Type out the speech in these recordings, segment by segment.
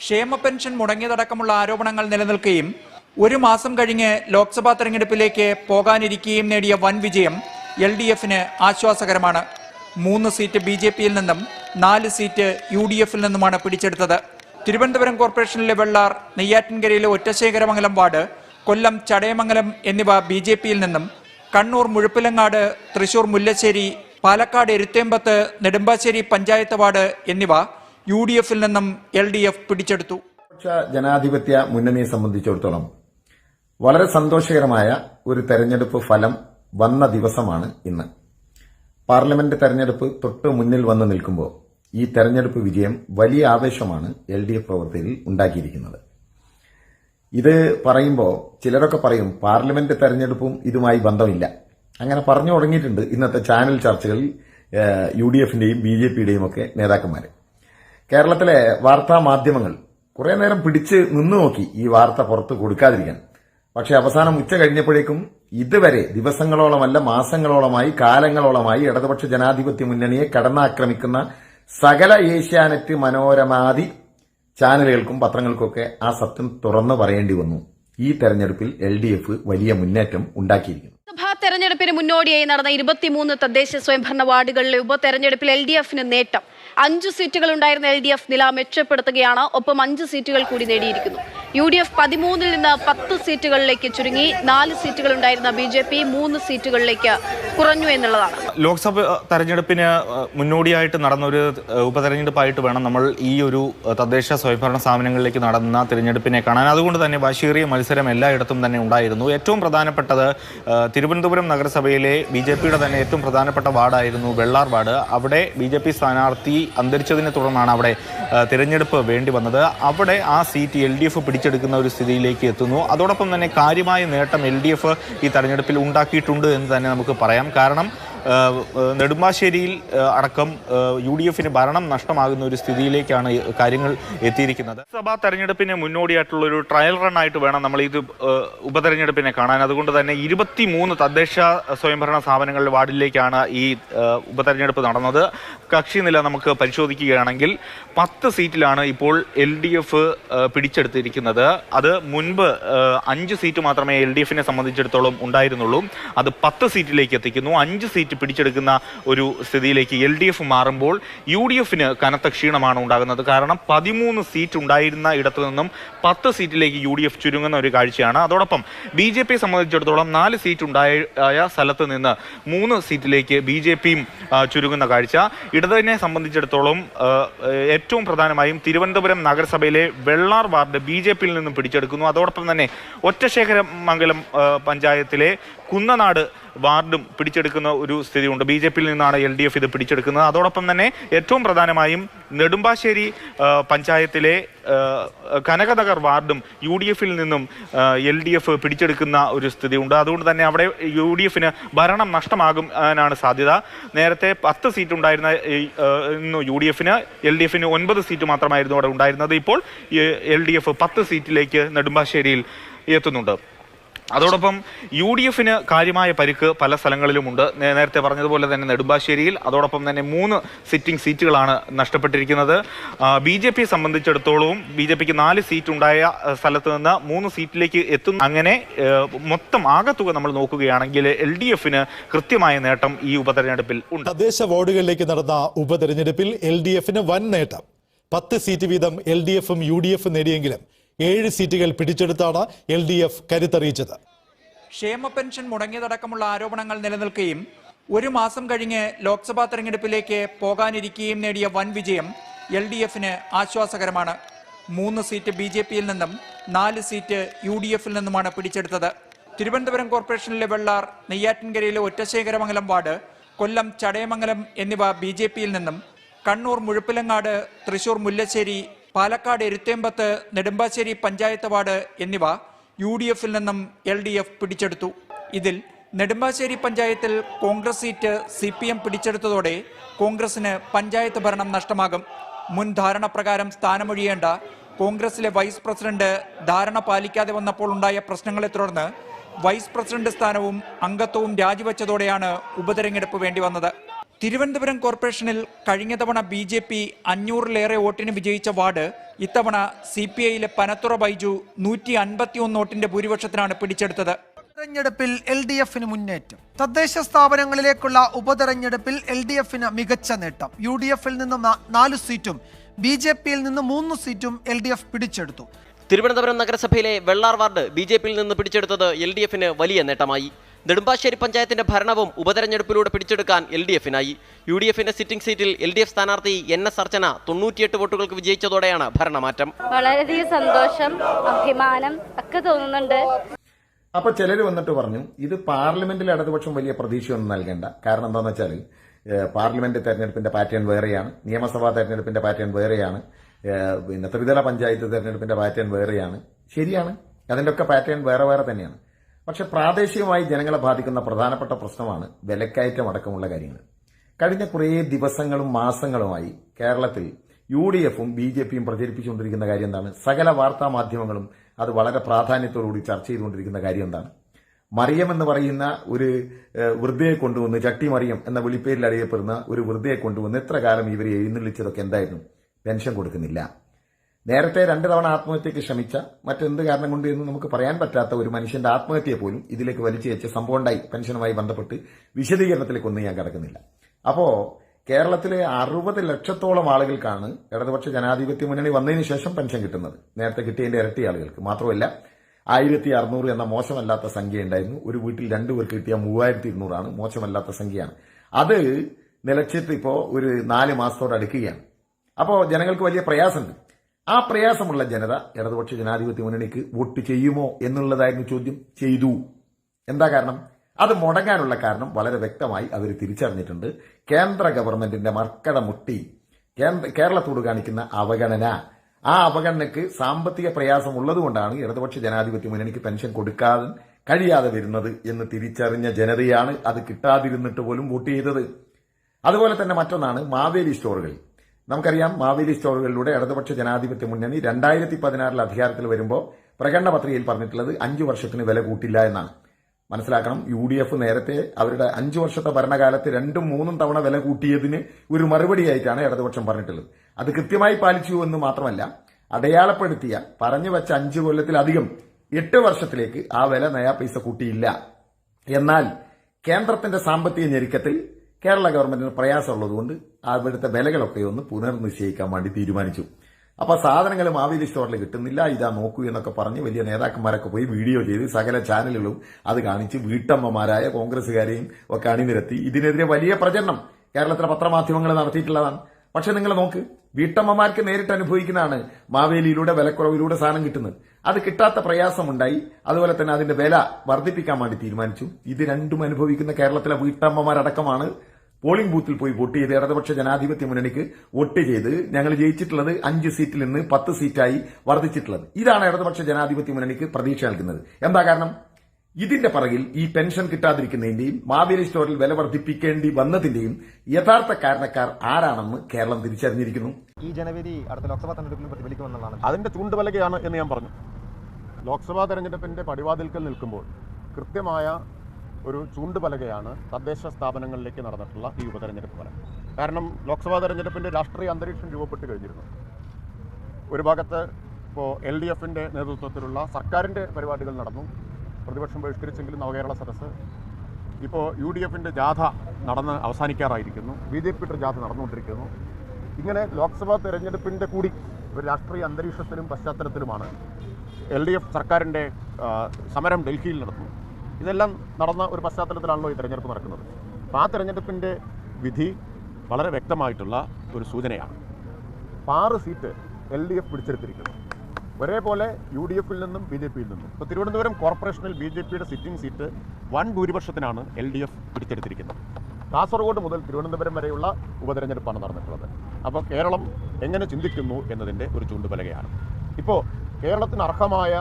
ക്ഷേമ പെൻഷൻ മുടങ്ങിയതടക്കമുള്ള ആരോപണങ്ങൾ നിലനിൽക്കുകയും ഒരു മാസം കഴിഞ്ഞ് ലോക്സഭാ തെരഞ്ഞെടുപ്പിലേക്ക് പോകാനിരിക്കുകയും നേടിയ വൻ വിജയം എൽ ഡി എഫിന് ആശ്വാസകരമാണ്. മൂന്ന് സീറ്റ് ബി ജെ പിയിൽ നിന്നും നാല് സീറ്റ് യു ഡി എഫിൽ നിന്നുമാണ് പിടിച്ചെടുത്തത്. തിരുവനന്തപുരം കോർപ്പറേഷനിലെ വെള്ളാർ നെയ്യാറ്റിൻകരയിലെ ഒറ്റശേഖരമംഗലം വാർഡ് കൊല്ലം ചടയമംഗലം എന്നിവ ബി ജെ പിയിൽ നിന്നും കണ്ണൂർ മുഴുപ്പിലങ്ങാട് തൃശൂർ മുല്ലശ്ശേരി പാലക്കാട് എരുത്തേമ്പത്ത് നെടുമ്പാശ്ശേരി പഞ്ചായത്ത് വാർഡ് എന്നിവ യു ഡി എഫിൽ നിന്നും എൽ ഡി എഫ് പിടിച്ചെടുത്തു ജനാധിപത്യ മുന്നണിയെ സംബന്ധിച്ചിടത്തോളം വളരെ സന്തോഷകരമായ ഒരു തെരഞ്ഞെടുപ്പ് ഫലം വന്ന ദിവസമാണ് ഇന്ന്. പാർലമെന്റ് തെരഞ്ഞെടുപ്പ് തൊട്ട് മുന്നിൽ വന്ന് നിൽക്കുമ്പോൾ ഈ തെരഞ്ഞെടുപ്പ് വിജയം വലിയ ആവേശമാണ് എൽ ഡി എഫ് പ്രവർത്തകരിൽ ഉണ്ടാക്കിയിരിക്കുന്നത്. ഇത് പറയുമ്പോൾ ചിലരൊക്കെ പറയും പാർലമെന്റ് തെരഞ്ഞെടുപ്പും ഇതുമായി ബന്ധമില്ല. അങ്ങനെ പറഞ്ഞു തുടങ്ങിയിട്ടുണ്ട് ഇന്നത്തെ ചാനൽ ചർച്ചകളിൽ യു ഡി എഫിന്റെയും ബി ജെ പിയുടെയും ഒക്കെ നേതാക്കന്മാർ കേരളത്തിലെ വാർത്താ മാധ്യമങ്ങൾ കുറെ നേരം പിടിച്ച് നിന്നു നോക്കി ഈ വാർത്ത പുറത്ത് കൊടുക്കാതിരിക്കാൻ. പക്ഷെ അവസാനം ഉച്ച കഴിഞ്ഞപ്പോഴേക്കും ഇതുവരെ ദിവസങ്ങളോളമല്ല മാസങ്ങളോളമായി കാലങ്ങളോളമായി ഇടതുപക്ഷ ജനാധിപത്യ മുന്നണിയെ കടന്നാക്രമിക്കുന്ന സകല ഏഷ്യാനെറ്റ് മനോരമാതി ചാനലുകൾക്കും പത്രങ്ങൾക്കൊക്കെ ആ സത്യം തുറന്നു പറയേണ്ടി വന്നു. ഈ തെരഞ്ഞെടുപ്പിൽ എൽ ഡി എഫ് വലിയ മുന്നേറ്റം ഉണ്ടാക്കിയിരിക്കുന്നു. ലോക്സഭാ തെരഞ്ഞെടുപ്പിന് മുന്നോടിയായി നടന്ന ഇരുപത്തിമൂന്ന് തദ്ദേശ സ്വയംഭരണ വാർഡുകളിലെ ഉപതെരഞ്ഞെടുപ്പിൽ എൽ ഡി എഫിന് നേട്ടം. അഞ്ചു സീറ്റുകൾ ഉണ്ടായിരുന്ന എൽ ഡി എഫ് നില മെച്ചപ്പെടുത്തുകയാണ്. ഒപ്പം അഞ്ച് സീറ്റുകൾ കൂടി നേടിയിരിക്കുന്നു. യു ഡി എഫ് പതിമൂന്നിൽ നിന്ന് പത്ത് സീറ്റുകളിലേക്ക് ചുരുങ്ങി നാല് സീറ്റുകൾ ഉണ്ടായിരുന്ന ബി ജെ പി മൂന്ന് സീറ്റുകളിലേക്ക് കുറഞ്ഞു എന്നുള്ളതാണ്. ലോക്സഭ തെരഞ്ഞെടുപ്പിന് മുന്നോടിയായിട്ട് നടന്ന ഒരു ഉപതെരഞ്ഞെടുപ്പായിട്ട് വേണം നമ്മൾ ഈ ഒരു തദ്ദേശ സ്വയംഭരണ സ്ഥാപനങ്ങളിലേക്ക് നടന്ന തിരഞ്ഞെടുപ്പിനെ കാണാൻ. അതുകൊണ്ട് തന്നെ ബഷീറിയ മത്സരം എല്ലായിടത്തും തന്നെ ഉണ്ടായിരുന്നു. ഏറ്റവും പ്രധാനപ്പെട്ടത് തിരുവനന്തപുരം നഗരസഭയിലെ ബി ജെ പിയുടെ തന്നെ ഏറ്റവും പ്രധാനപ്പെട്ട വാർഡായിരുന്നു വെള്ളാർ വാർഡ്. അവിടെ ബി ജെ പി സ്ഥാനാർത്ഥി അന്തരിച്ചതിനെ തുടർന്നാണ് അവിടെ തിരഞ്ഞെടുപ്പ് വേണ്ടി വന്നത്. അവിടെ ആ സീറ്റ് എൽ ഡി എഫ് പിടിച്ചെടുക്കുന്ന ഒരു സ്ഥിതിയിലേക്ക് എത്തുന്നു. അതോടൊപ്പം തന്നെ കാര്യമായ നേട്ടം എൽ ഈ തെരഞ്ഞെടുപ്പിൽ ഉണ്ടാക്കിയിട്ടുണ്ട് എന്ന് തന്നെ നമുക്ക് പറയാം. കാരണം നെടുമ്പാശ്ശേരിയിൽ അടക്കം യു ഡി എഫിന് ഭരണം നഷ്ടമാകുന്ന ഒരു സ്ഥിതിയിലേക്കാണ് കാര്യങ്ങൾ എത്തിയിരിക്കുന്നത്. സഭാ തെരഞ്ഞെടുപ്പിന് മുന്നോടിയായിട്ടുള്ള ഒരു ട്രയൽ റൺ ആയിട്ട് വേണം നമ്മൾ ഇത് ഉപതെരഞ്ഞെടുപ്പിനെ കാണാൻ. അതുകൊണ്ട് തന്നെ ഇരുപത്തി മൂന്ന് തദ്ദേശ സ്വയംഭരണ സ്ഥാപനങ്ങളുടെ വാർഡിലേക്കാണ് ഈ ഉപതെരഞ്ഞെടുപ്പ് നടന്നത്. കക്ഷി നില നമുക്ക് പരിശോധിക്കുകയാണെങ്കിൽ പത്ത് സീറ്റിലാണ് ഇപ്പോൾ എൽ ഡി എഫ് പിടിച്ചെടുത്തിരിക്കുന്നത്. അത് മുൻപ് അഞ്ച് സീറ്റ് മാത്രമേ എൽ ഡി എഫിനെ സംബന്ധിച്ചിടത്തോളം ഉണ്ടായിരുന്നുള്ളൂ. അത് പത്ത് സീറ്റിലേക്ക് എത്തിക്കുന്നു. അഞ്ച് സീറ്റ് പിടിച്ചെടുക്കുന്ന ഒരു സ്ഥിതിയിലേക്ക് എൽ ഡി എഫ് മാറുമ്പോൾ യു ഡി എഫിന് കനത്ത ക്ഷീണമാണ് ഉണ്ടാകുന്നത്. കാരണം പതിമൂന്ന് സീറ്റ് ഉണ്ടായിരുന്ന ഇടത്തു നിന്നും പത്ത് സീറ്റിലേക്ക് യു ഡി എഫ് ചുരുങ്ങുന്ന ഒരു കാഴ്ചയാണ്. അതോടൊപ്പം ബി ജെ പിയെ സംബന്ധിച്ചിടത്തോളം നാല് സീറ്റ് ഉണ്ടായ സ്ഥലത്ത് നിന്ന് മൂന്ന് സീറ്റിലേക്ക് ബി ജെ പിയും ചുരുങ്ങുന്ന കാഴ്ച. ഇടതിനെ സംബന്ധിച്ചിടത്തോളം ഏറ്റവും പ്രധാനമായും തിരുവനന്തപുരം നഗരസഭയിലെ വെള്ളാർ വാർഡ് ബി ജെ പിയിൽ നിന്നും പിടിച്ചെടുക്കുന്നു. അതോടൊപ്പം തന്നെ ഒറ്റശേഖരം മംഗലം പഞ്ചായത്തിലെ കുന്നനാട് വാർഡും പിടിച്ചെടുക്കുന്ന ഒരു സ്ഥിതിയുണ്ട്. ബി ജെ പിയിൽ നിന്നാണ് എൽ ഡി എഫ് ഇത് പിടിച്ചെടുക്കുന്നത്. അതോടൊപ്പം തന്നെ ഏറ്റവും പ്രധാനമായും നെടുമ്പാശ്ശേരി പഞ്ചായത്തിലെ കനകതകർ വാർഡും യു ഡി എഫിൽ നിന്നും എൽ ഡി എഫ് പിടിച്ചെടുക്കുന്ന ഒരു സ്ഥിതിയുണ്ട്. അതുകൊണ്ട് തന്നെ അവിടെ യു ഡി എഫിന് ഭരണം നഷ്ടമാകാനാണ് സാധ്യത. നേരത്തെ പത്ത് സീറ്റ് ഉണ്ടായിരുന്ന ഇന്ന് യു ഡി എഫിന് എൽ ഡി എഫിന് ഒൻപത് സീറ്റ് മാത്രമായിരുന്നു അവിടെ ഉണ്ടായിരുന്നത്. ഇപ്പോൾ എൽ ഡി എഫ് പത്ത് സീറ്റിലേക്ക് നെടുമ്പാശ്ശേരിയിൽ എത്തുന്നുണ്ട്. അതോടൊപ്പം യു ഡി എഫിന് കാര്യമായ പരിക്ക് പല സ്ഥലങ്ങളിലുമുണ്ട്. നേരത്തെ പറഞ്ഞതുപോലെ തന്നെ നെടുമ്പാശ്ശേരിയിൽ അതോടൊപ്പം തന്നെ മൂന്ന് സിറ്റിംഗ് സീറ്റുകളാണ് നഷ്ടപ്പെട്ടിരിക്കുന്നത്. ബി ജെ പിയെ സംബന്ധിച്ചിടത്തോളവും ബി ജെ പിക്ക് നാല് സീറ്റ് ഉണ്ടായ സ്ഥലത്ത് നിന്ന് മൂന്ന് സീറ്റിലേക്ക് എത്തുന്നു അങ്ങനെ മൊത്തം ആകത്തുക നമ്മൾ നോക്കുകയാണെങ്കിൽ എൽ ഡി എഫിന് കൃത്യമായ നേട്ടം ഈ ഉപതെരഞ്ഞെടുപ്പിൽ ഉണ്ട്. തദ്ദേശ വാർഡുകളിലേക്ക് നടന്ന ഉപതെരഞ്ഞെടുപ്പിൽ എൽ ഡി എഫിന് വൻ നേട്ടം. പത്ത് സീറ്റ് വീതം എൽ ഡി എഫും യു ഡി എഫും നേടിയെങ്കിലും ഏഴ് സീറ്റുകൾ പിടിച്ചെടുത്താണ് എൽ ഡി എഫ് കരുത്തറിയിച്ചത്. ക്ഷേമ പെൻഷൻ മുടങ്ങിയതടക്കമുള്ള ആരോപണങ്ങൾ നിലനിൽക്കുകയും ഒരു മാസം കഴിഞ്ഞ് ലോക്സഭാ തെരഞ്ഞെടുപ്പിലേക്ക് പോകാനിരിക്കുകയും നേടിയ വൻ വിജയം എൽ ഡി എഫിന് ആശ്വാസകരമാണ്. മൂന്ന് സീറ്റ് ബി ജെ പിയിൽ നിന്നും നാല് സീറ്റ് യു ഡി എഫിൽ നിന്നുമാണ് പിടിച്ചെടുത്തത്. തിരുവനന്തപുരം കോർപ്പറേഷനിലെ വെള്ളാർ നെയ്യാറ്റിൻകരയിലെ ഒറ്റശേഖരമംഗലം വാർഡ് കൊല്ലം ചടയമംഗലം എന്നിവ ബി ജെ പിയിൽ നിന്നും കണ്ണൂർ മുഴുപ്പിലങ്ങാട് തൃശൂർ മുല്ലശ്ശേരി പാലക്കാട് എരുത്തേമ്പത്ത് നെടുമ്പാശ്ശേരി പഞ്ചായത്ത് വാർഡ് എന്നിവ യു ഡി എഫിൽ നിന്നും എൽ ഡി എഫ് പിടിച്ചെടുത്തു. ഇതിൽ നെടുമ്പാശ്ശേരി പഞ്ചായത്തിൽ Congress seat C P M പിടിച്ചെടുത്തതോടെ കോൺഗ്രസിന് പഞ്ചായത്ത് ഭരണം നഷ്ടമാകും. മുൻ ധാരണ പ്രകാരം സ്ഥാനമൊഴിയേണ്ട കോൺഗ്രസിലെ വൈസ് പ്രസിഡന്റ് ധാരണ പാലിക്കാതെ വന്നപ്പോൾ ഉണ്ടായ പ്രശ്നങ്ങളെ തുടർന്ന് വൈസ് പ്രസിഡന്റ് സ്ഥാനവും അംഗത്വവും രാജിവെച്ചതോടെയാണ് ഉപതെരഞ്ഞെടുപ്പ് വേണ്ടി വന്നത് തിരുവനന്തപുരം കോർപ്പറേഷനിൽ കഴിഞ്ഞ തവണ ബി ജെ പി അഞ്ഞൂറിലേറെ വോട്ടിന് വിജയിച്ച വാർഡ് ഇത്തവണ സി പി ഐയിലെ പനത്തുറ ബൈജു നൂറ്റി അൻപത്തിയൊന്ന് വോട്ടിന്റെ ഭൂരിപക്ഷത്തിനാണ് പിടിച്ചെടുത്തത്. തെരഞ്ഞെടുപ്പിൽ എൽ ഡി എഫിന് മുന്നേറ്റം. തദ്ദേശ സ്ഥാപനങ്ങളിലേക്കുള്ള ഉപതെരഞ്ഞെടുപ്പിൽ എൽ ഡി എഫിന് മികച്ച നേട്ടം. യു ഡി എഫിൽ നിന്നും നാല് സീറ്റും ബി ജെ പിയിൽ നിന്ന് മൂന്ന് സീറ്റും എൽ ഡി എഫ് പിടിച്ചെടുത്തു. തിരുവനന്തപുരം നഗരസഭയിലെ വെള്ളാർ വാർഡ് ബി ജെ പിയിൽ നിന്ന് പിടിച്ചെടുത്തത് എൽ ഡി എഫിന് വലിയ നേട്ടമായി. നെടുമ്പാശ്ശേരി പഞ്ചായത്തിന്റെ ഭരണവും ഉപതെരഞ്ഞെടുപ്പിലൂടെ പിടിച്ചെടുക്കാൻ എൽ ഡി എഫിനായി യു ഡി എഫിന്റെ സിറ്റിംഗ് സീറ്റിൽ എൽ ഡി എഫ് സ്ഥാനാർത്ഥി എൻ എസ് അർച്ചന തൊണ്ണൂറ്റിയെട്ട് വോട്ടുകൾക്ക് വിജയിച്ചതോടെയാണ് ഭരണമാറ്റം. വളരെയധികം സന്തോഷം അഭിമാനം ഒക്കെ തോന്നുന്നുണ്ട്. അപ്പൊ ചിലർ വന്നിട്ട് പറഞ്ഞു ഇത് പാർലമെന്റിൽ ഇടതുപക്ഷം വലിയ പ്രതീക്ഷയൊന്നും നൽകേണ്ട. കാരണം എന്താണെന്ന് വെച്ചാൽ പാർലമെന്റ് തെരഞ്ഞെടുപ്പിന്റെ പാറ്റേൺ വേറെയാണ് നിയമസഭാ തെരഞ്ഞെടുപ്പിന്റെ പാറ്റേൺ വേറെയാണ് പിന്നെ ത്രിതല പഞ്ചായത്ത് തെരഞ്ഞെടുപ്പിന്റെ പാറ്റേൺ വേറെയാണ്. ശരിയാണ്. അതിന്റെ ഒക്കെ പാറ്റേൺ വേറെ വേറെ തന്നെയാണ്. പക്ഷെ പ്രാദേശികമായി ജനങ്ങളെ ബാധിക്കുന്ന പ്രധാനപ്പെട്ട പ്രശ്നമാണ് വിലക്കയറ്റം അടക്കമുള്ള കാര്യങ്ങൾ. കഴിഞ്ഞ കുറേ ദിവസങ്ങളും മാസങ്ങളുമായി കേരളത്തിൽ യു ഡി എഫും ബി ജെ പിയും പ്രചരിപ്പിച്ചുകൊണ്ടിരിക്കുന്ന കാര്യം എന്താണ്? സകല വാർത്താ മാധ്യമങ്ങളും അത് വളരെ പ്രാധാന്യത്തോടുകൂടി ചർച്ച ചെയ്തുകൊണ്ടിരിക്കുന്ന കാര്യം എന്താണ്? മറിയം എന്ന് പറയുന്ന ഒരു വൃദ്ധയെ കൊണ്ടുവന്ന് ചട്ടി മറിയം എന്ന വിളിപ്പേരിൽ അറിയപ്പെടുന്ന ഒരു വൃദ്ധയെ കൊണ്ടുവന്ന് എത്ര കാലം ഇവരെ എഴുന്നള്ളിച്ചതൊക്കെ എന്തായിരുന്നു? പെൻഷൻ കൊടുക്കുന്നില്ല. നേരത്തെ രണ്ട് തവണ ആത്മഹത്യക്ക് ശ്രമിച്ച മറ്റെന്ത് കാരണം കൊണ്ട് എന്ന് നമുക്ക് പറയാൻ പറ്റാത്ത ഒരു മനുഷ്യന്റെ ആത്മഹത്യയെ പോലും ഇതിലേക്ക് വലിച്ചു വെച്ച സംഭവം ഉണ്ടായി. പെൻഷനുമായി ബന്ധപ്പെട്ട് വിശദീകരണത്തിലേക്കൊന്നും ഞാൻ കിടക്കുന്നില്ല. അപ്പോ കേരളത്തിലെ അറുപത് ലക്ഷത്തോളം ആളുകൾക്കാണ് ഇടതുപക്ഷ ജനാധിപത്യ മുന്നണി വന്നതിന് ശേഷം പെൻഷൻ കിട്ടുന്നത്. നേരത്തെ കിട്ടിയതിന്റെ ഇരട്ടി ആളുകൾക്ക് മാത്രമല്ല ആയിരത്തി അറുന്നൂറ് എന്ന മോശമല്ലാത്ത സംഖ്യ ഉണ്ടായിരുന്നു ഒരു വീട്ടിൽ രണ്ടു പേർക്ക് കിട്ടിയ മൂവായിരത്തി ഇരുന്നൂറാണ് മോശമല്ലാത്ത സംഖ്യയാണ്. അത് നിലച്ചിട്ട് ഇപ്പോൾ ഒരു നാല് മാസത്തോട് അടുക്കുകയാണ്. അപ്പോൾ ജനങ്ങൾക്ക് വലിയ പ്രയാസമുണ്ട്. ആ പ്രയാസമുള്ള ജനത ഇടതുപക്ഷ ജനാധിപത്യ മുന്നണിക്ക് വോട്ട് ചെയ്യുമോ എന്നുള്ളതായിരുന്നു ചോദ്യം ചെയ്തു. എന്താ കാരണം? അത് മുടങ്ങാനുള്ള കാരണം വളരെ വ്യക്തമായി അവർ തിരിച്ചറിഞ്ഞിട്ടുണ്ട്. കേന്ദ്ര ഗവൺമെന്റിന്റെ മർക്കട മുട്ടി കേരളത്തോട് കാണിക്കുന്ന അവഗണന. ആ അവഗണനയ്ക്ക് സാമ്പത്തിക പ്രയാസം ഉള്ളതുകൊണ്ടാണ് ഇടതുപക്ഷ ജനാധിപത്യ മുന്നണിക്ക് പെൻഷൻ കൊടുക്കാതെ കഴിയാതെ വരുന്നത് എന്ന് തിരിച്ചറിഞ്ഞ ജനതയാണ് അത് കിട്ടാതിരുന്നിട്ട് പോലും വോട്ട് ചെയ്തത്. അതുപോലെ തന്നെ മറ്റൊന്നാണ് മാവേലി സ്റ്റോറുകൾ. നമുക്കറിയാം മാവേലി സ്റ്റോറുകളിലൂടെ ഇടതുപക്ഷ ജനാധിപത്യ മുന്നണി രണ്ടായിരത്തി പതിനാറിൽ അധികാരത്തിൽ വരുമ്പോൾ പ്രകടന പത്രികയിൽ പറഞ്ഞിട്ടുള്ളത് അഞ്ചു വർഷത്തിന് വില കൂട്ടില്ല എന്നാണ്. മനസ്സിലാക്കണം യു ഡി എഫ് നേരത്തെ അവരുടെ അഞ്ചു വർഷത്തെ ഭരണകാലത്ത് രണ്ടും മൂന്നും തവണ വില കൂട്ടിയതിന് ഒരു മറുപടിയായിട്ടാണ് ഇടതുപക്ഷം പറഞ്ഞിട്ടുള്ളത്. അത് കൃത്യമായി പാലിച്ചു എന്ന് മാത്രമല്ല അടയാളപ്പെടുത്തിയ പറഞ്ഞു വെച്ച അഞ്ചു കൊല്ലത്തിലധികം എട്ട് വർഷത്തിലേക്ക് ആ വില നയാ പൈസ കൂട്ടിയില്ല. എന്നാൽ കേന്ദ്രത്തിന്റെ സാമ്പത്തിക ഞെരുക്കത്തിൽ കേരള ഗവൺമെന്റിന് പ്രയാസമുള്ളതുകൊണ്ട് അവിടുത്തെ വിലകളൊക്കെ ഒന്ന് പുനർനിശ്ചയിക്കാൻ വേണ്ടി തീരുമാനിച്ചു. അപ്പൊ സാധനങ്ങൾ മാവേലി സ്റ്റോറിൽ കിട്ടുന്നില്ല. ഇതാ നോക്കൂ എന്നൊക്കെ പറഞ്ഞ് വലിയ നേതാക്കന്മാരൊക്കെ പോയി വീഡിയോ ചെയ്ത് സകല ചാനലുകളും അത് കാണിച്ച് വീട്ടമ്മമാരായ കോൺഗ്രസുകാരെയും ഒക്കെ അണിനിരത്തി. ഇതിനെതിരെ വലിയ പ്രചരണം കേരളത്തിലെ പത്രമാധ്യമങ്ങൾ നടത്തിയിട്ടുള്ളതാണ്. പക്ഷെ നിങ്ങൾ നോക്ക് വീട്ടമ്മമാർക്ക് നേരിട്ട് അനുഭവിക്കുന്നതാണ് മാവേലിയിലൂടെ വിലക്കുറവിലൂടെ സാധനം കിട്ടുന്നത്. അത് കിട്ടാത്ത പ്രയാസമുണ്ടായി. അതുപോലെ തന്നെ അതിന്റെ വില വർദ്ധിപ്പിക്കാൻ വേണ്ടി തീരുമാനിച്ചു. ഇത് രണ്ടും അനുഭവിക്കുന്ന കേരളത്തിലെ വീട്ടമ്മമാരടക്കമാണ് പോളിംഗ് ബൂത്തിൽ പോയി വോട്ട് ചെയ്ത് ഇടതുപക്ഷ ജനാധിപത്യ മുന്നണിക്ക് വോട്ട് ചെയ്ത് ഞങ്ങൾ ജയിച്ചിട്ടുള്ളത് അഞ്ച് സീറ്റിൽ നിന്ന് പത്ത് സീറ്റായി വർദ്ധിച്ചിട്ടുള്ളത്. ഇതാണ് ഇടതുപക്ഷ ജനാധിപത്യ മുന്നണിക്ക് പ്രതീക്ഷ നൽകുന്നത്. എന്താ കാരണം? ഇതിന്റെ പറകിൽ ഈ പെൻഷൻ കിട്ടാതിരിക്കുന്നതിന്റെയും മാവേലി സ്റ്റോറിൽ വില വർദ്ധിപ്പിക്കേണ്ടി വന്നതിന്റെയും യഥാർത്ഥ കാരണക്കാർ ആരാണെന്ന് കേരളം തിരിച്ചറിഞ്ഞിരിക്കുന്നു. ഈ ജനവിധി അടുത്ത ലോക്സഭാ തെരഞ്ഞെടുപ്പിൽ പ്രതിഫലിക്കുമെന്നുള്ളതാണ് അതിന്റെ ചൂണ്ടുവലകയാണ് എന്ന് ഞാൻ പറഞ്ഞു. ലോക്സഭാ തെരഞ്ഞെടുപ്പിന്റെ പടിവാതിൽക്കൽ നിൽക്കുമ്പോൾ കൃത്യമായ ഒരു ചൂണ്ടുപലകയാണ് തദ്ദേശ സ്ഥാപനങ്ങളിലേക്ക് നടന്നിട്ടുള്ള ഈ ഉപതെരഞ്ഞെടുപ്പ് ഫലം. കാരണം ലോക്സഭാ തെരഞ്ഞെടുപ്പിന്റെ രാഷ്ട്രീയ അന്തരീക്ഷം രൂപപ്പെട്ട് കഴിഞ്ഞിരുന്നു. ഒരു ഭാഗത്ത് ഇപ്പോൾ എൽ ഡി എഫിന്റെ നേതൃത്വത്തിലുള്ള സർക്കാരിന്റെ പരിപാടികൾ നടന്നു. പ്രതിപക്ഷം ബഹിഷ്കരിച്ചെങ്കിലും നവകേരള സദസ്സ്. ഇപ്പോൾ യു ഡി എഫിന്റെ ജാഥ നടന്ന് അവസാനിക്കാറായിരിക്കുന്നു. ബി ജെ പിയുടെ ജാഥ നടന്നുകൊണ്ടിരിക്കുന്നു. ഇങ്ങനെ ലോക്സഭാ തെരഞ്ഞെടുപ്പിന്റെ കൂടി ഒരു രാഷ്ട്രീയ അന്തരീക്ഷത്തിലും പശ്ചാത്തലത്തിലുമാണ് എൽ ഡി എഫ് സർക്കാരിന്റെ സമരം ഡൽഹിയിൽ നടന്നു ഇതെല്ലാം നടന്ന ഒരു പശ്ചാത്തലത്തിലാണല്ലോ ഈ തെരഞ്ഞെടുപ്പ് നടക്കുന്നത്. അപ്പോൾ ആ തെരഞ്ഞെടുപ്പിന്റെ വിധി വളരെ വ്യക്തമായിട്ടുള്ള ഒരു സൂചനയാണ്. ആറ് സീറ്റ് എൽ ഡി എഫ് പിടിച്ചെടുത്തിരിക്കുന്നു. ഒരേപോലെ യു ഡി എഫിൽ നിന്നും ബി ജെ പിയിൽ നിന്നും. ഇപ്പോൾ തിരുവനന്തപുരം കോർപ്പറേഷനിൽ ബി ജെ പിയുടെ സിറ്റിംഗ് സീറ്റ് വൻ ഭൂരിപക്ഷത്തിനാണ് എൽ ഡി എഫ് പിടിച്ചെടുത്തിരിക്കുന്നത്. കാസർഗോഡ് മുതൽ തിരുവനന്തപുരം വരെയുള്ള ഉപതെരഞ്ഞെടുപ്പാണ് നടന്നിട്ടുള്ളത്. അപ്പോൾ കേരളം എങ്ങനെ ചിന്തിക്കുന്നു എന്നതിന്റെ ഒരു ചൂണ്ടുപലകയാണ് ഇപ്പോൾ കേരളത്തിന് അർഹമായ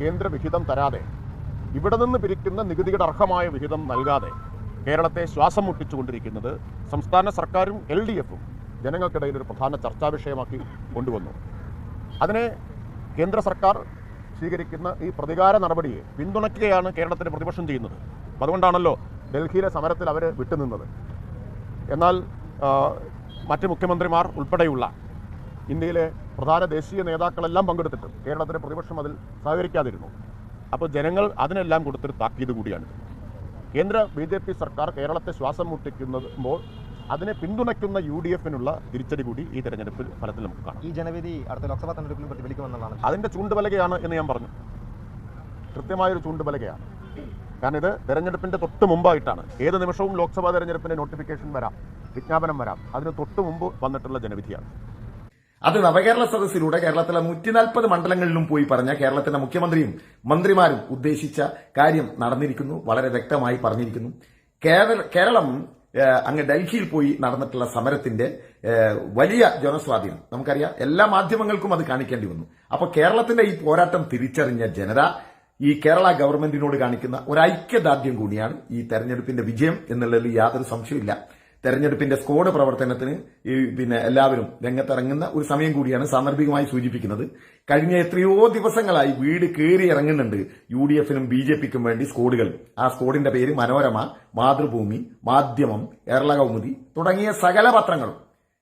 കേന്ദ്രവിഹിതം തരാതെ ഇവിടെ നിന്ന് പിരിക്കുന്ന നികുതിയുടെ അർഹമായ വിഹിതം നൽകാതെ കേരളത്തെ ശ്വാസം മുട്ടിച്ചുകൊണ്ടിരിക്കുന്നത് സംസ്ഥാന സർക്കാരും എൽ ഡി എഫും ജനങ്ങൾക്കിടയിൽ ഒരു പ്രധാന ചർച്ചാ വിഷയമാക്കി കൊണ്ടുവന്നു. അതിനെ കേന്ദ്ര സർക്കാർ സ്വീകരിക്കുന്ന ഈ പ്രതികാര നടപടിയെ പിന്തുണയ്ക്കുകയാണ് കേരളത്തിന്റെ പ്രതിപക്ഷം ചെയ്യുന്നത്. അതുകൊണ്ടാണല്ലോ ഡൽഹിയിലെ സമരത്തിൽ അവർ വിട്ടുനിന്നത്. എന്നാൽ മറ്റ് മുഖ്യമന്ത്രിമാർ ഉൾപ്പെടെയുള്ള ഇന്ത്യയിലെ പ്രധാന ദേശീയ നേതാക്കളെല്ലാം പങ്കെടുത്തിട്ടും കേരളത്തിലെ പ്രതിപക്ഷം അതിൽ സഹകരിക്കാതിരുന്നു. അപ്പോൾ ജനങ്ങൾ അതിനെല്ലാം കൊടുത്തൊരു താക്കീത് കൂടിയാണ്. കേന്ദ്ര ബി ജെ പി സർക്കാർ കേരളത്തെ ശ്വാസം മുട്ടിക്കുമ്പോൾ അതിനെ പിന്തുണയ്ക്കുന്ന യു ഡി എഫിനുള്ള തിരിച്ചടി കൂടി ഈ തെരഞ്ഞെടുപ്പ് ഫലത്തിൽ നമുക്ക് കാണാം. ഈ ജനവിധി അടുത്ത ലോക്സഭാ തെരഞ്ഞെടുപ്പിലും പ്രതിഫലിക്കുമെന്നാണ് അതിന്റെ ചൂണ്ടുപലകയാണ് എന്ന് ഞാൻ പറഞ്ഞു. കൃത്യമായൊരു ചൂണ്ടുപലകയാണ് കാരണം ഇത് തെരഞ്ഞെടുപ്പിന്റെ തൊട്ട് മുമ്പായിട്ടാണ്. ഏത് നിമിഷവും ലോക്സഭാ തെരഞ്ഞെടുപ്പിന്റെ നോട്ടിഫിക്കേഷൻ വരാം വിജ്ഞാപനം വരാം. അതിന് തൊട്ട് മുമ്പ് വന്നിട്ടുള്ള ജനവിധിയാണ്. അത് നവകേരള സദസ്സിലൂടെ കേരളത്തിലെ നൂറ്റി നാൽപ്പത് മണ്ഡലങ്ങളിലും പോയി പറഞ്ഞ കേരളത്തിലെ മുഖ്യമന്ത്രിയും മന്ത്രിമാരും ഉദ്ദേശിച്ച കാര്യം നടന്നിരിക്കുന്നു വളരെ വ്യക്തമായി പറഞ്ഞിരിക്കുന്നു. കേരളം അങ്ങ് ഡൽഹിയിൽ പോയി നടന്നിട്ടുള്ള സമരത്തിന്റെ വലിയ ജനസ്വാധീനം. നമുക്കറിയാം എല്ലാ മാധ്യമങ്ങൾക്കും അത് കാണിക്കേണ്ടി വന്നു. അപ്പോൾ കേരളത്തിന്റെ ഈ പോരാട്ടം തിരിച്ചറിഞ്ഞ ജനത ഈ കേരള ഗവൺമെന്റിനോട് കാണിക്കുന്ന ഒരു ഐക്യദാർഢ്യം കൂടിയാണ് ഈ തെരഞ്ഞെടുപ്പിന്റെ വിജയം എന്നുള്ളതിൽ യാതൊരു സംശയമില്ല തെരഞ്ഞെടുപ്പിന്റെ സ്കോഡ് പ്രവർത്തനത്തിന് ഈ പിന്നെ എല്ലാവരും രംഗത്തിറങ്ങുന്ന ഒരു സമയം കൂടിയാണ് സാന്ദർഭികമായി സൂചിപ്പിക്കുന്നത്. കഴിഞ്ഞ എത്രയോ ദിവസങ്ങളായി വീട് കയറി ഇറങ്ങുന്നുണ്ട് യു ഡി എഫിനും ബി ജെ പിക്കും വേണ്ടി സ്കോഡുകൾ. ആ സ്കോഡിന്റെ പേര് മനോരമ മാതൃഭൂമി മാധ്യമം കേരള കൗമുദി തുടങ്ങിയ സകല പത്രങ്ങളും.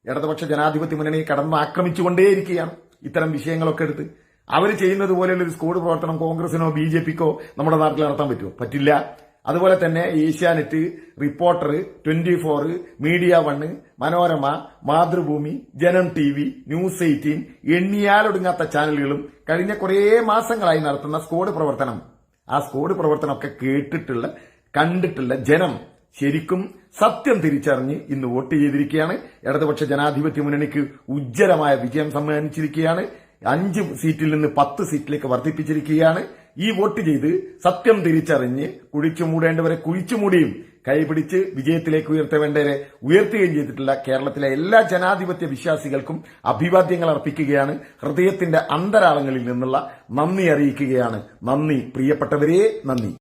ഇടതുപക്ഷ ജനാധിപത്യ മുന്നണിയെ കടന്ന് ആക്രമിച്ചുകൊണ്ടേയിരിക്കുകയാണ് ഇത്തരം വിഷയങ്ങളൊക്കെ എടുത്ത്. അവർ ചെയ്യുന്നത് പോലെയുള്ള ഒരു സ്ക്വാഡ് പ്രവർത്തനം കോൺഗ്രസിനോ ബി ജെ പിക്കോ നമ്മുടെ നാട്ടിൽ നടത്താൻ പറ്റുമോ? പറ്റില്ല. അതുപോലെ തന്നെ Asianet reporter twenty four media one Manorama Mathrubhumi Janam T V news eighteen എണ്ണിയാലൊടുങ്ങാത്ത ചാനലുകളും കഴിഞ്ഞ കുറേ മാസങ്ങളായി നടത്തുന്ന സ്കോഡ് പ്രവർത്തനം. ആ സ്കോഡ് പ്രവർത്തനമൊക്കെ കേട്ടിട്ടുള്ള കണ്ടിട്ടുള്ള ജനം ശരിക്കും സത്യം തിരിച്ചറിഞ്ഞ് ഇന്ന് വോട്ട് ചെയ്തിരിക്കുകയാണ്. ഇടതുപക്ഷ ജനാധിപത്യ മുന്നണിക്ക് ഉജ്ജ്വലമായ വിജയം സമ്മാനിച്ചിരിക്കുകയാണ്. അഞ്ച് സീറ്റിൽ നിന്ന് പത്ത് സീറ്റിലേക്ക് വർദ്ധിപ്പിച്ചിരിക്കുകയാണ്. ഈ വോട്ട് ചെയ്ത് സത്യം തിരിച്ചറിഞ്ഞ് കുഴിച്ചു മൂടേണ്ടവരെ കുഴിച്ചു മൂടിയും കൈപിടിച്ച് വിജയത്തിലേക്ക് ഉയർത്തേണ്ടവരെ ഉയർത്തുകയും ചെയ്തിട്ടുള്ള കേരളത്തിലെ എല്ലാ ജനാധിപത്യ വിശ്വാസികൾക്കും അഭിവാദ്യങ്ങൾ അർപ്പിക്കുകയാണ്. ഹൃദയത്തിന്റെ അന്തരാളങ്ങളിൽ നിന്നുള്ള നന്ദി അറിയിക്കുകയാണ്. നന്ദി പ്രിയപ്പെട്ടവരെ നന്ദി.